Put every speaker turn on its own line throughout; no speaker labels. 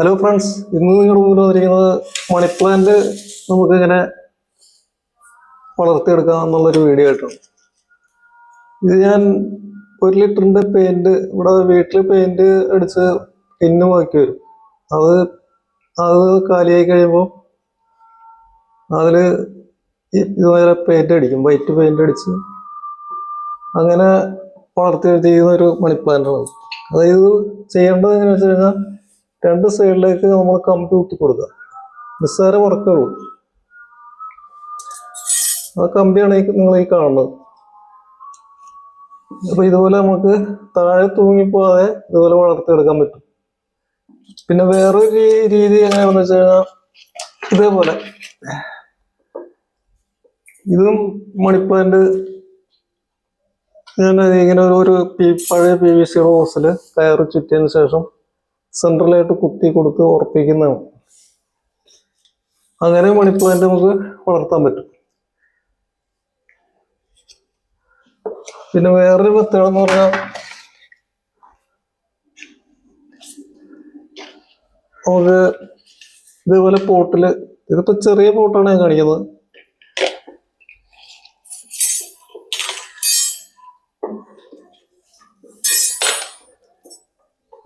Hello friends ഇന്ന് നിങ്ങളുടെ മുമ്പിൽ വന്നിരിക്കുന്നത് മണി പ്ലാന്റ് നമുക്ക് ഇങ്ങനെ വളർത്തിയെടുക്കാം എന്നുള്ളൊരു വീഡിയോ ആയിട്ടാണ്. ഇത് ഞാൻ ഒരു ലിറ്ററിന്റെ പെയിന്റ് ഇവിടെ വീട്ടിൽ പെയിന്റ് അടിച്ച് ടിന്ന് വാക്കി വരും. അത് അത് കാലിയായി കഴിയുമ്പോൾ അതിൽ ഇതുപോലെ പെയിന്റ് അടിക്കും. വൈറ്റ് പെയിന്റ് അടിച്ച് അങ്ങനെ വളർത്തി ചെയ്യുന്ന ഒരു മണി പ്ലാന്റാണ് അതായത് ചെയ്യേണ്ടത് എങ്ങനെയാണെന്ന് വെച്ച് കഴിഞ്ഞാൽ രണ്ട് സൈഡിലേക്ക് നമ്മൾ കമ്പി കുത്തി കൊടുക്കുക. നിസ്സാര വർക്കേ ഉള്ളൂ ആ കമ്പിയാണ് നിങ്ങൾ ഈ കാണുന്നത്. അപ്പൊ ഇതുപോലെ നമുക്ക് താഴെ തൂങ്ങിപ്പോവാതെ ഇതുപോലെ വളർത്തിയെടുക്കാൻ പറ്റും. പിന്നെ വേറൊരു രീതി എങ്ങനെയാണെന്ന് വെച്ച് കഴിഞ്ഞാൽ ഇതേപോലെ. ഇതും മണിപ്പാന്റ് ഞാൻ ഇങ്ങനെ ഒരു പഴയ പി വി സി ഹോസിൽ കയറ് ചുറ്റിയതിന് ശേഷം സെൻട്രലായിട്ട് കുത്തി കൊടുത്ത് ഉറപ്പിക്കുന്നതാണ് അങ്ങനെ മണി പ്ലാന്റ് നമുക്ക് വളർത്താൻ പറ്റും. പിന്നെ വേറൊരു മെത്തേഡ് എന്ന് പറഞ്ഞാൽ നമുക്ക് ഇതേപോലെ പോട്ടിൽ ഇതിപ്പോ ചെറിയ പോട്ടാണ് ഞാൻ കാണിക്കുന്നത്.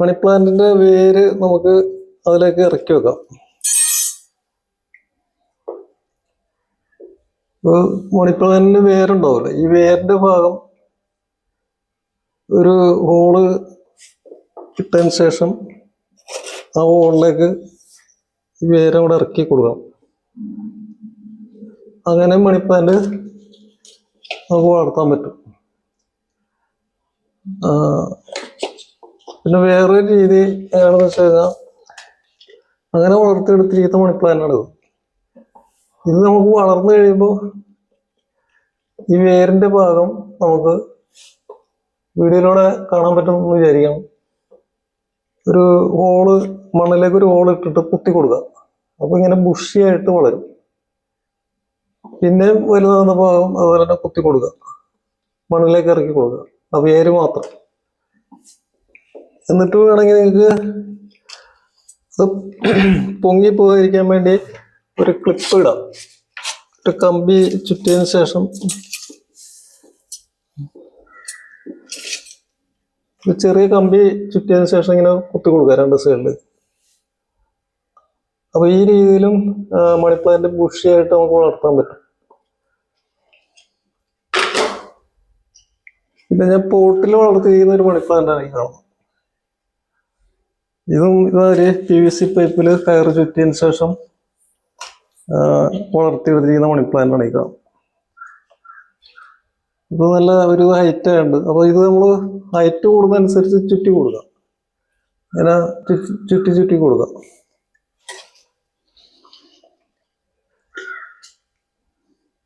മണി പ്ലാന്റിന്റെ വേര് നമുക്ക് അതിലേക്ക് ഇറക്കി വെക്കാം. മണിപ്ലാന്റിന് മണി പ്ലാന്റിന് വേരുണ്ടാവില്ല ഈ വേരിന്റെ ഭാഗം ഒരു ഹോൾ ഇട്ടതിന് ശേഷം ആ ഹോളിലേക്ക് ഈ വേര് അവിടെ ഇറക്കി കൊടുക്കാം അങ്ങനെ മണി പ്ലാന്റ് നമുക്ക് വളർത്താൻ പറ്റും. പിന്നെ വേറൊരു രീതി എങ്ങനെയാണെന്ന് വെച്ച് കഴിഞ്ഞാൽ അങ്ങനെ വളർത്തിയെടുത്തിരിക്കുന്ന മണി പ്ലാന്റാണ് ഇത്. നമുക്ക് വളർന്നു കഴിയുമ്പോൾ ഈ വേരിന്റെ ഭാഗം നമുക്ക് വീഡിയോയിലൂടെ കാണാൻ പറ്റുമെന്ന് വിചാരിക്കണം. ഒരു ഹോൾ മണ്ണിലേക്ക് ഒരു ഹോൾ ഇട്ടിട്ട് കുത്തി കൊടുക്കുക. അപ്പോൾ ഇങ്ങനെ ബുഷിയായിട്ട് വളരും. പിന്നെ വലുതാകുന്ന ഭാഗം അതുപോലെ തന്നെ കുത്തി കൊടുക്കുക. മണ്ണിലേക്ക് ഇറക്കി കൊടുക്കുക. ആ വേര് മാത്രം. എന്നിട്ട് വേണമെങ്കിൽ നിങ്ങൾക്ക് അത് പൊങ്ങി പോകാതിരിക്കാൻ വേണ്ടി ഒരു ക്ലിപ്പ് ഇടാം. ഒരു കമ്പി ചുറ്റിയതിന് ശേഷം ഒരു ചെറിയ കമ്പി ചുറ്റിയതിന് ശേഷം ഇങ്ങനെ കുത്തി കൊടുക്കുക രണ്ട് സൈഡിൽ അപ്പൊ ഈ രീതിയിലും മണിപ്ലാന്റ് ബുഷിയായിട്ട് നമുക്ക് വളർത്താൻ പറ്റും. പിന്നെ ഞാൻ പോട്ടിൽ വളർത്തിയിരിക്കുന്ന ഒരു മണിപ്പാലിന്റാണ് ഈ കാണുന്നത് ഇതും ഇതൊരു? പി വി സി പൈപ്പിൽ കയറ് ചുറ്റിയതിന് ശേഷം വളർത്തിയെടുത്തിരിക്കുന്ന മണി പ്ലാന്റാണ് കാണുന്നത് ഇത് നല്ല ഒരു ഹൈറ്റ് ഉണ്ട് അപ്പൊ ഇത് നമ്മൾ ഹൈറ്റ് കൂടുന്നതനുസരിച്ച് ചുറ്റി കൊടുക്കാം. ഇങ്ങനെ ചുറ്റി ചുറ്റി കൊടുക്കാം.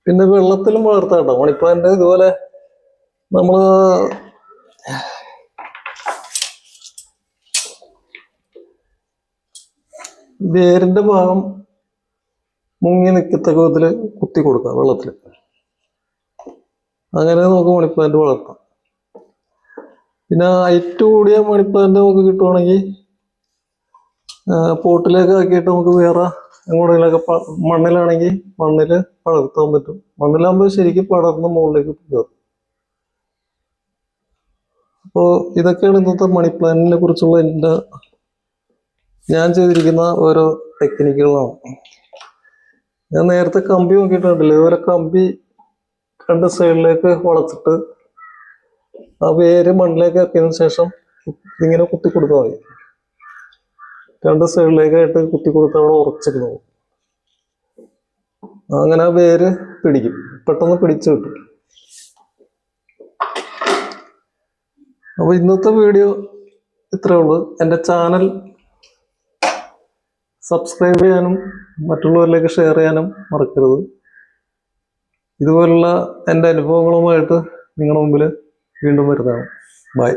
പിന്നെ വെള്ളത്തിലും വളർത്താം കേട്ടോ മണിപ്ലാന്റ് ഇതുപോലെ നമ്മൾ വേരിന്റെ ഭാഗം മുങ്ങി നിൽക്കത്തക്ക വിധത്തിൽ കുത്തി കൊടുക്കുക വെള്ളത്തിൽ. അങ്ങനെ നമുക്ക് മണിപ്ലാന്റ് വളർത്താം. പിന്നെ ഹൈറ്റ് കൂടിയ മണിപ്ലാന്റ് നമുക്ക് കിട്ടുവാണെങ്കിൽ പോട്ടിലേക്ക് ആക്കിയിട്ട് നമുക്ക് വേറെ എങ്ങോട്ടെങ്കിലൊക്കെ മണ്ണിലാണെങ്കിൽ മണ്ണിൽ പടർത്താൻ പറ്റും. മണ്ണിലാകുമ്പോൾ ശരിക്കും പടർന്ന് മുകളിലേക്ക് കയറും. അപ്പോൾ ഇതൊക്കെയാണ് ഇന്നത്തെ മണി പ്ലാന്റിനെ കുറിച്ചുള്ള എന്റെ ഞാൻ ചെയ്തിരിക്കുന്ന ഓരോ ടെക്നിക്കുകളാണ്. ഞാൻ നേരത്തെ കമ്പി നോക്കിയിട്ടുണ്ടല്ലോ. ഇതുപോലെ കമ്പി രണ്ട് സൈഡിലേക്ക് വളച്ചിട്ട് ആ വേര് മണ്ണിലേക്ക് ഇറക്കിയതിനു ശേഷം ഇങ്ങനെ കുത്തി കൊടുത്താൽ മതി. രണ്ട് സൈഡിലേക്കായിട്ട് കുത്തി കൊടുത്ത് അവിടെ ഉറച്ചിരുന്നു അങ്ങനെ ആ വേര് പിടിക്കും. പെട്ടെന്ന് പിടിച്ചു കിട്ടും. അപ്പൊ ഇന്നത്തെ വീഡിയോ ഇത്രേ ഉള്ളൂ. എന്റെ ചാനൽ സബ്സ്ക്രൈബ് ചെയ്യാനും മറ്റുള്ളവരിലേക്ക് ഷെയർ ചെയ്യാനും മറക്കരുത്. ഇതുപോലുള്ള എന്റെ അനുഭവങ്ങളുമായിട്ട് നിങ്ങളുടെ മുമ്പിൽ വീണ്ടും വരുന്നതാണ്. ബൈ.